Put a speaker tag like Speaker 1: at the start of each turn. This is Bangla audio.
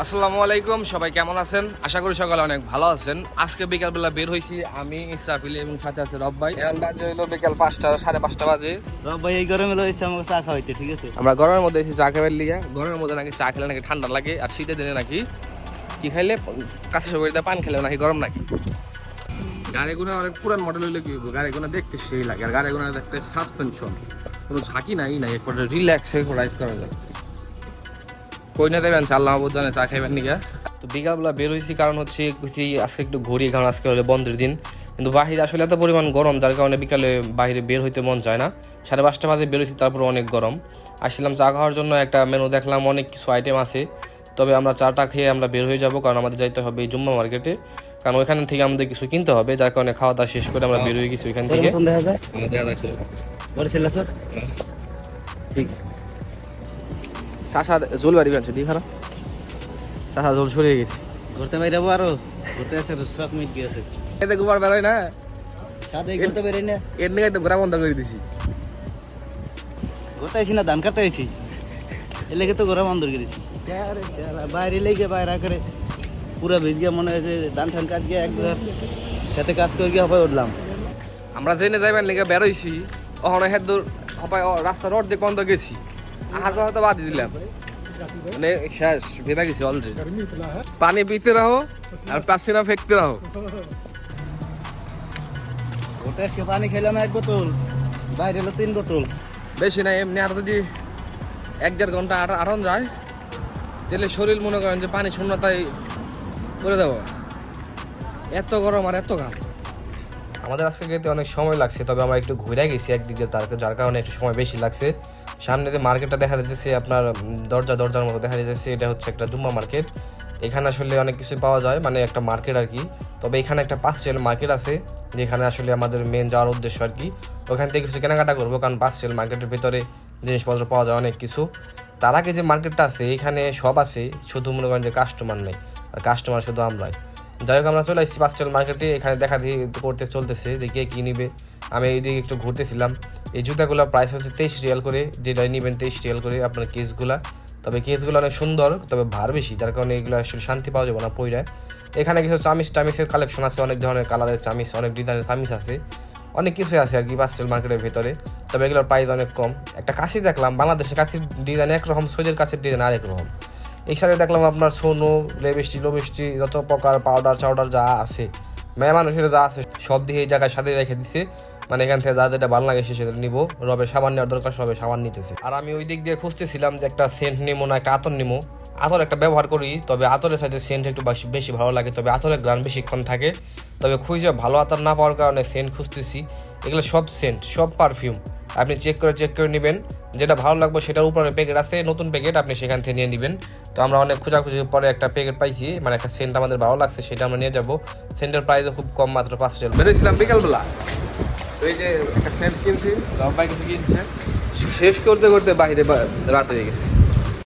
Speaker 1: আসসালামু আলাইকুম সবাই কেমন আছেন? আশা করি সকালে অনেক ভালো আছেন। আজকে বিকালবেলা বের হয়েছি আমি ইসরাফিল এবং সাথে আছে রব ভাই। এখন বাজে হলো বিকাল পাঁচটা সাড়ে পাঁচটা বাজে।
Speaker 2: রব ভাই এই গরমে লইছে আমাকে চা খাওয়াইতে ঠিক আছে?
Speaker 1: আমরা গরমের মধ্যে এসেছি চা খাবার লিগা। গরমের মধ্যে নাকি চা খেলে নাকি ঠান্ডা লাগে আর শীতের দিনে নাকি কি খাইলে? কাছে শরীরে পান খেলে নাকি গরম নাকি গাড়িগুলো অনেক পুরান মডেল হইলে কি গাড়িগুলো দেখতে সেই লাগে আর গাড়িগুলো দেখতে সাসপেনশন কোনো ঝাঁকি নাই নাই একবারে রিল্যাক্সে রাইড করা যায়। কই না দেবেন আল্লাহ জানে চা খাইবেন নিগা তো বিকালবেলা বের হয়েছি কারণ হচ্ছে আজকে একটু ঘুরি কারণ আজকে হলে বন্ধের দিন। কিন্তু বাহিরে আসলে এত পরিমাণ গরম যার কারণে বিকালে বাইরে বের হইতে মন চায় না। সাড়ে পাঁচটা বাজে বের হয়েছি তারপর অনেক গরম। আসছিলাম চা খাওয়ার জন্য একটা মেনু দেখলাম অনেক কিছু আইটেম আছে। তবে আমরা চাটা খেয়ে আমরা বের হয়ে যাব কারণ আমাদের যাইতে হবে এই জুম্মা মার্কেটে কারণ ওইখান থেকে আমাদের কিছু কিনতে হবে যার কারণে খাওয়া দাওয়া শেষ করে আমরা বের হয়ে গেছি ওইখান থেকে।
Speaker 2: যায়? স্যার। ঠিক।
Speaker 1: শাসার ঝোল বাড়ি বানছে দি খারাপ শাসা ঝোল সরিয়ে গেছে।
Speaker 2: ঘুরতে বাইরাবো আরও। ঘুরতে আসে সব মিট গিয়েছে।
Speaker 1: এতে গোবার বেরোয় না?
Speaker 2: সাথে ঘুরতে বেরোই না।
Speaker 1: এর নিয়ে তো ঘোরা বন্ধ করে দিছি।
Speaker 2: ঘুরতে আইছি না ধান কাটতে আইছি। এ লেগে তো ঘোরা বন্ধ করে দিছি। বাইরে লেগে বাইরে করে পুরা ভিজ গিয়ে মনে হয়েছে ধান ঠান কাট গিয়ে একবার খেতে কাজ করে গিয়ে হবে উঠলাম।
Speaker 1: আমরা জেনে যাইবেন লেগে বেরোইছি ওখানে হেদ হপায় রাস্তার অর্ধেক বন্ধ গেছি। আর কথা তো বাদ দিলাম। মানে শেষ ভেদা গেছি অলরেডি পানি পিতে রাখো আর পাশে না ফেকতে রাখো
Speaker 2: আজকে পানি খেলাম এক বোতল বাইরে হলো তিন বোতল।
Speaker 1: বেশি না এমনি আর যদি এক দেড় ঘণ্টা আটন যায় তাহলে শরীর মনে করেন যে পানি শূন্যতায় করে দেবো এত গরম আর এত ঘাম। আমাদের আজকে যেতে অনেক সময় লাগছে তবে আমরা একটু ঘুরে গেছি একদিকে তার যার কারণে একটু সময় বেশি লাগছে। সামনে যে মার্কেটটা দেখা যাচ্ছে আপনার দরজা, দরজার মতো দেখা যাচ্ছে এটা হচ্ছে একটা জুম্মা মার্কেট। এখানে আসলে অনেক কিছু পাওয়া যায় মানে একটা মার্কেট আর কি। তবে এখানে একটা পাঁচটেল মার্কেট আছে, যেখানে আসলে আমাদের মেন যাওয়ার উদ্দেশ্য আর কি। ওখান থেকে কিছু কেনাকাটা করব, কারণ পাঁচটেল মার্কেটের ভিতরে জিনিসপত্র পাওয়া যায় অনেক কিছু। তার আগে যে মার্কেটটা আছে, এখানে সব আছে, শুধু মনে করেন যে কাস্টমার নেই। আর কাস্টমার শুধু আমরাই। যাই হোক, আমরা চলে আসছি পাঁচটাল মার্কেটে এখানে দেখা দিয়ে করতে চলতেছে দেখি কে কি নিবে। আমি এইদিকে একটু ঘুরতেছিলাম। এই জুতাগুলোর প্রাইস হচ্ছে তেইশ রিয়াল করে। যেটা নিবেন তেইশ রিয়াল করে আপনার কেসগুলা। তবে কেসগুলো অনেক সুন্দর, তবে ভার বেশি। যার কারণে এগুলো আসলে শান্তি পাওয়া যাবে না পইরায় এখানে কিছু চামিচ টামিসের কালেকশন আছে, অনেক ধরনের কালারের চামিচ, অনেক ডিজাইনের চামিচ আছে। অনেক কিছুই আছে আর কি পাঁচটাল মার্কেটের ভেতরে। তবে এগুলোর প্রাইস অনেক কম। একটা কাশি দেখলাম বাংলাদেশে কাশির ডিজাইন একরকম সোজের কাছের ডিজাইন আরেক রকম। এই সাথে দেখলাম আপনার সোনো লেবিস্টি লোবিস্টি যত প্রকার পাউডার চাউডার যা আছে, মেয়ে মানুষের যা আছে, সব দিয়ে এই জায়গায় সাথে রেখে দিছে। মানে এখান থেকে যা যেটা ভালো লাগে সে সেটা নিবো। রবে সাবান নেওয়ার দরকার, সবে সাবান নিতেছে। আর আমি ওই দিক দিয়ে খুঁজতেছিলাম যে একটা সেন্ট নিবো না একটা আতর নিবো আতর একটা ব্যবহার করি, তবে আতরের সাথে সেন্ট একটু বেশি বেশি ভালো লাগে, তবে আতরের গ্রান বেশিক্ষণ থাকে। তবে খুঁজে ভালো আতর না পাওয়ার কারণে সেন্ট খুঁজতেছি। এগুলো সব সেন্ট সব পারফিউম আপনি চেক করে চেক করে নেবেন। যেটা ভালো লাগবে সেটার উপরে প্যাকেট আছে নতুন প্যাকেট আপনি সেখান থেকে নিয়ে নেবেন। তো আমরা অনেক খোঁজাখুঁজি পরে একটা প্যাকেট পাইছি মানে একটা সেন্ট আমাদের ভালো লাগছে সেটা আমরা নিয়ে যাব। সেন্টের প্রাইসও খুব কম মাত্র পাঁচ টাকা বেরোছিলাম বিকালবেলা। ওই এই যে একটা সেন্ট কিনছি লম্বাই কিছু কিনছে। শেষ করতে করতে বাইরে রাত হয়ে গেছে।